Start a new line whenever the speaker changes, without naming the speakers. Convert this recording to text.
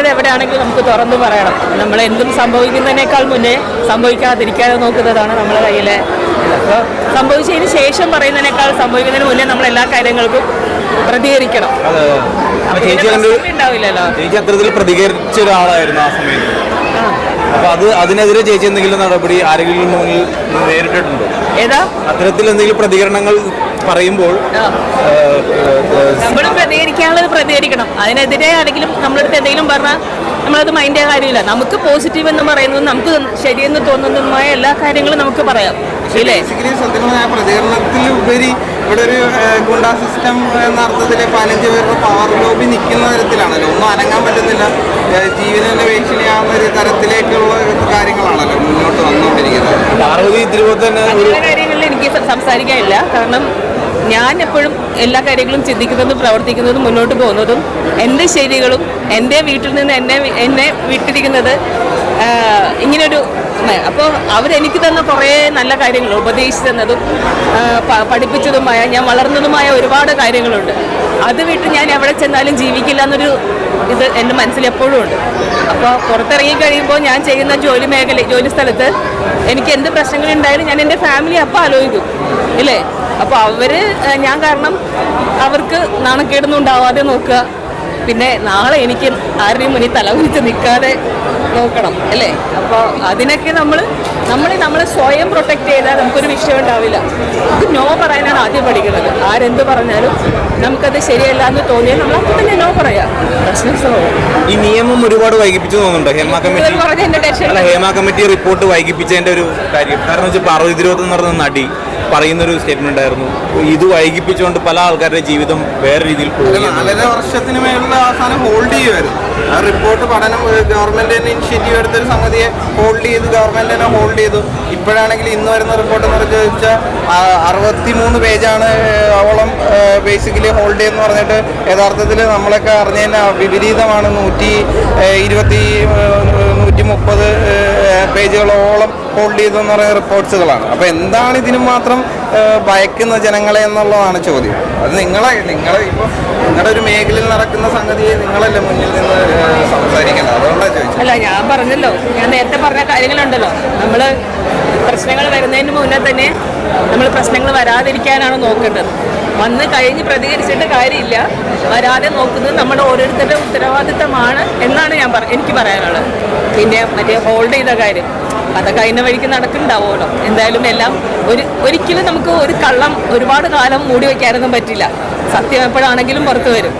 എന്നുള്ളത് എവിടെയാണെങ്കിലും നമുക്ക് തുറന്നു പറയണം. നമ്മൾ എന്തും സംഭവിക്കുന്നതിനേക്കാൾ മുന്നേ സംഭവിക്കാതിരിക്കാതെ നോക്കുന്നതാണ് നമ്മുടെ കയ്യിലെ അപ്പോൾ സംഭവിച്ചതിന് ശേഷം പറയുന്നതിനേക്കാൾ സംഭവിക്കുന്നതിന് മുന്നേ നമ്മൾ എല്ലാ കാര്യങ്ങൾക്കും പ്രതികരിക്കണം. ഉണ്ടാവില്ലല്ലോ.
ചേച്ചി അത്തരത്തിൽ പ്രതികരിച്ച ഒരാളായിരുന്നു ആ സമയത്ത്. അപ്പൊ അത് അതിനെതിരെ ചേച്ചി എന്തെങ്കിലും നടപടി ആരെങ്കിലും നേരിട്ടിട്ടുണ്ടോ?
ഏതാ?
അത്തരത്തിൽ എന്തെങ്കിലും പ്രതികരണങ്ങൾ പറയുമ്പോൾ
നമ്മൾ പ്രതികരിക്കാനുള്ളത് പ്രതികരിക്കണം. അതിനെതിരെ ആണെങ്കിലും നമ്മളടുത്ത് എന്തെങ്കിലും പറഞ്ഞാൽ നമ്മളത് മൈൻഡ് കാര്യമില്ല. നമുക്ക് പോസിറ്റീവ് എന്ന് പറയുന്നത് നമുക്ക് ശരിയെന്ന് തോന്നുന്നതുമായ എല്ലാ കാര്യങ്ങളും നമുക്ക് പറയാം. ഇല്ലേ?
പ്രതികരണത്തിൽ ഉപരി ഇവിടെ ഒരു ഗുണ്ടാ സിസ്റ്റം എന്ന അർത്ഥത്തിൽ പതിനഞ്ച് പേരുടെ പവർ ലോബി നിൽക്കുന്ന തരത്തിലാണല്ലോ ഒന്നും അനങ്ങാൻ പറ്റുന്നില്ല. ഏഹ്, ജീവനെ ഭീഷണിയാവുന്ന ഒരു തരത്തിലേക്കുള്ള കാര്യങ്ങളാണല്ലോ മുന്നോട്ട് വന്നുകൊണ്ടിരിക്കുന്നത്.
കാര്യങ്ങളിൽ എനിക്ക് സംസാരിക്കാനില്ല. കാരണം ഞാൻ എപ്പോഴും എല്ലാ കാര്യങ്ങളും ചിന്തിക്കുന്നതും പ്രവർത്തിക്കുന്നതും മുന്നോട്ട് പോകുന്നതും എന്റെ ശരികളും എന്റെ വീട്ടിൽ നിന്ന് എന്നെ എന്നെ വിട്ടിരിക്കുന്നത് ഇങ്ങനൊരു അപ്പോൾ അവരെനിക്ക് തന്ന കുറേ നല്ല കാര്യങ്ങൾ ഉപദേശിച്ചു തന്നതും പഠിപ്പിച്ചതുമായ ഞാൻ വളർന്നതുമായ ഒരുപാട് കാര്യങ്ങളുണ്ട്. അത് വിട്ട് ഞാൻ എവിടെ ചെന്നാലും ജീവിക്കില്ല എന്നൊരു ഇത് എന്റെ മനസ്സിൽ എപ്പോഴും ഉണ്ട്. അപ്പോൾ പുറത്തിറങ്ങി കഴിയുമ്പോൾ ഞാൻ ചെയ്യുന്ന ജോലി മേഖല ജോലി സ്ഥലത്ത് എനിക്ക് എന്ത് പ്രശ്നങ്ങളുണ്ടായാലും ഞാൻ എന്റെ ഫാമിലി അപ്പം ആലോചിക്കും ഇല്ലേ? അപ്പോൾ അവർ ഞാൻ കാരണം അവർക്ക് നാണക്കേടൊന്നും ഉണ്ടാവാതെ നോക്കുക. പിന്നെ നാളെ എനിക്ക് ആരുടെയും മുന്നിൽ തലകുനിച്ച് നിൽക്കാതെ നോക്കണം അല്ലേ? അപ്പോൾ അതിനൊക്കെ നമ്മൾ നമ്മൾ നമ്മളെ സ്വയം പ്രൊട്ടക്റ്റ് ചെയ്താൽ നമുക്കൊരു വിഷയം ഉണ്ടാവില്ല. നമുക്ക് നോ പറയാനാണ് ആദ്യം പഠിക്കുന്നത്. ആരെന്ത് പറഞ്ഞാലും നമുക്കത് ശരിയല്ല എന്ന് തോന്നിയാൽ നമ്മൾ അപ്പം തന്നെ നോ പറയാം. പ്രശ്നം
ഈ നിയമം ഒരുപാട് വൈകിപ്പിച്ചു തോന്നുന്നുണ്ടോ? Hema committee Hema committee report വൈകിപ്പിച്ചതിന്റെ ഒരു കാര്യം. കാരണം വെച്ചാൽ പാർവതി തിരുവോത്ത് പറഞ്ഞ നടി. പറയുന്ന ഒരു സ്റ്റേറ്റ്മെന്റ് ഉണ്ടായിരുന്നു ഇത് വൈകിപ്പിച്ചുകൊണ്ട് പല ആൾക്കാരുടെ ജീവിതം വേറെ രീതിയിൽ
നാലര വർഷത്തിന് മേലുള്ള അവസാനം ഹോൾഡ് ചെയ്യുമായിരുന്നു ആ റിപ്പോർട്ട് പഠനം ഗവൺമെന്റ് തന്നെ ഇനിഷ്യേറ്റീവ് എടുത്തൊരു സംഗതിയെ ഹോൾഡ് ചെയ്ത് ഗവൺമെന്റ് തന്നെ ഹോൾഡ് ചെയ്തു. ഇപ്പോഴാണെങ്കിൽ ഇന്ന് വരുന്ന റിപ്പോർട്ട് എന്ന് പറഞ്ഞു ചോദിച്ചാൽ അറുപത്തി മൂന്ന് പേജാണ് അവളം ബേസിക്കലി ഹോൾഡ് ചെയ്യുന്ന പറഞ്ഞിട്ട് യഥാർത്ഥത്തിൽ നമ്മളൊക്കെ അറിഞ്ഞതിന് വിപരീതമാണ് നൂറ്റി ഇരുപത്തി നൂറ്റി മുപ്പത് പേജുകളോളം ഹോൾഡ് ചെയ്തെന്ന് പറയുന്ന റിപ്പോർട്ട്സുകളാണ് അപ്പോൾ എന്താണ് ഇതിന് മാത്രം ഭയക്കുന്ന ജനങ്ങളെ എന്നുള്ളതാണ് ചോദ്യം. അത് നിങ്ങളെ നിങ്ങളെ ഇപ്പോൾ നിങ്ങളുടെ ഒരു മേഖലയിൽ നടക്കുന്ന സംഗതിയെ നിങ്ങളല്ലേ മുന്നിൽ നിന്ന് സംസാരിക്കുന്നത്. അതുകൊണ്ടാണ് ചോദിച്ചത്.
അല്ല ഞാൻ പറഞ്ഞല്ലോ. ഞാൻ നേരത്തെ പറഞ്ഞ കാര്യങ്ങളുണ്ടല്ലോ. നമ്മൾ പ്രശ്നങ്ങൾ വരുന്നതിന് മുന്നേ തന്നെ നമ്മൾ പ്രശ്നങ്ങൾ വരാതിരിക്കാനാണ് നോക്കേണ്ടത്. വന്ന് കഴിഞ്ഞ് പ്രതികരിച്ചിട്ട് കാര്യമില്ല. വരാതെ നോക്കുന്നത് നമ്മുടെ ഓരോരുത്തരുടെ ഉത്തരവാദിത്തമാണ് എന്നാണ് ഞാൻ എനിക്ക് പറയാനുള്ളത്. പിന്നെ മറ്റേ ഹോൾഡ് ചെയ്ത കാര്യം. അതൊക്കെ അതിന്റെ വഴിക്ക് നടക്കുന്നുണ്ടാവുമല്ലോ. എന്തായാലും എല്ലാം ഒരു ഒരിക്കലും നമുക്ക് ഒരു കള്ളം ഒരുപാട് കാലം മൂടി വയ്ക്കാനൊന്നും പറ്റില്ല. സത്യം എപ്പോഴാണെങ്കിലും പുറത്തു വരും.